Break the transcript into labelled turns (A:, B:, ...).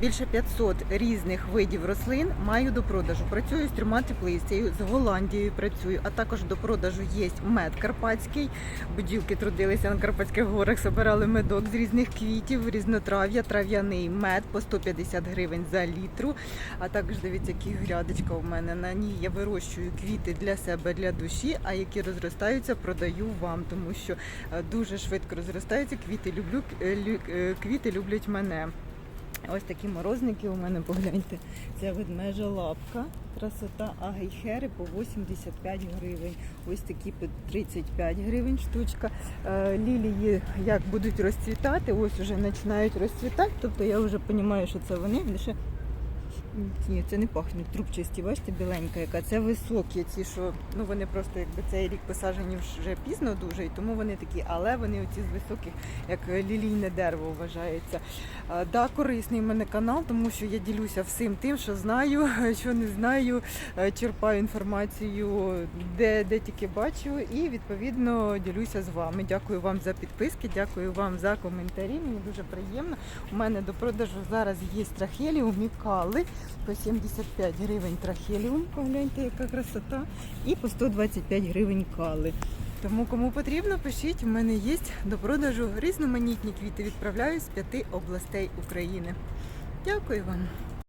A: Більше 500 різних видів рослин маю до продажу. Працюю з трьома теплицею, з Голландією працюю, а також до продажу є мед карпатський. Бджілки трудилися на Карпатських горах, збирали медок з різних квітів, різнотрав'я, трав'яний мед по 150 гривень за літру. А також дивіться, які грядочка у мене. На ній я вирощую квіти для себе, для душі, а які розростаються, продаю вам, тому що е, дуже швидко розростаються. Квіти люблю, е, е, квіти люблять мене. Ось такі морозники у мене, погляньте. Це ведмежа лапка, красота, а по 85 гривень. Ось такі по 35 гривень штучка. Е, Лілії як будуть розцвітати, ось вже починають розцвітати. Тобто я вже розумію, що це вони лише. Ні, це не пахнуть трубчасті, бачите, біленька яка. Це високі, ці, що ну вони просто якби цей рік посаджені вже пізно дуже, і тому вони такі, але вони оці з високих, як лілійне дерево вважається. А, да, корисний в мене канал, тому що я ділюся всім тим, що знаю, що не знаю, е, черпаю інформацію, де, де тільки бачу, і відповідно ділюся з вами. Дякую вам за підписки, дякую вам за коментарі. Мені дуже приємно. У мене до продажу зараз є трахеліум і кали по 75 гривень трахеліум. Погляньте, яка красота, і по 125 гривень кали. Тому кому потрібно, пишіть. У мене є до продажу різноманітні квіти. Відправляю з п'яти областей України. Дякую вам.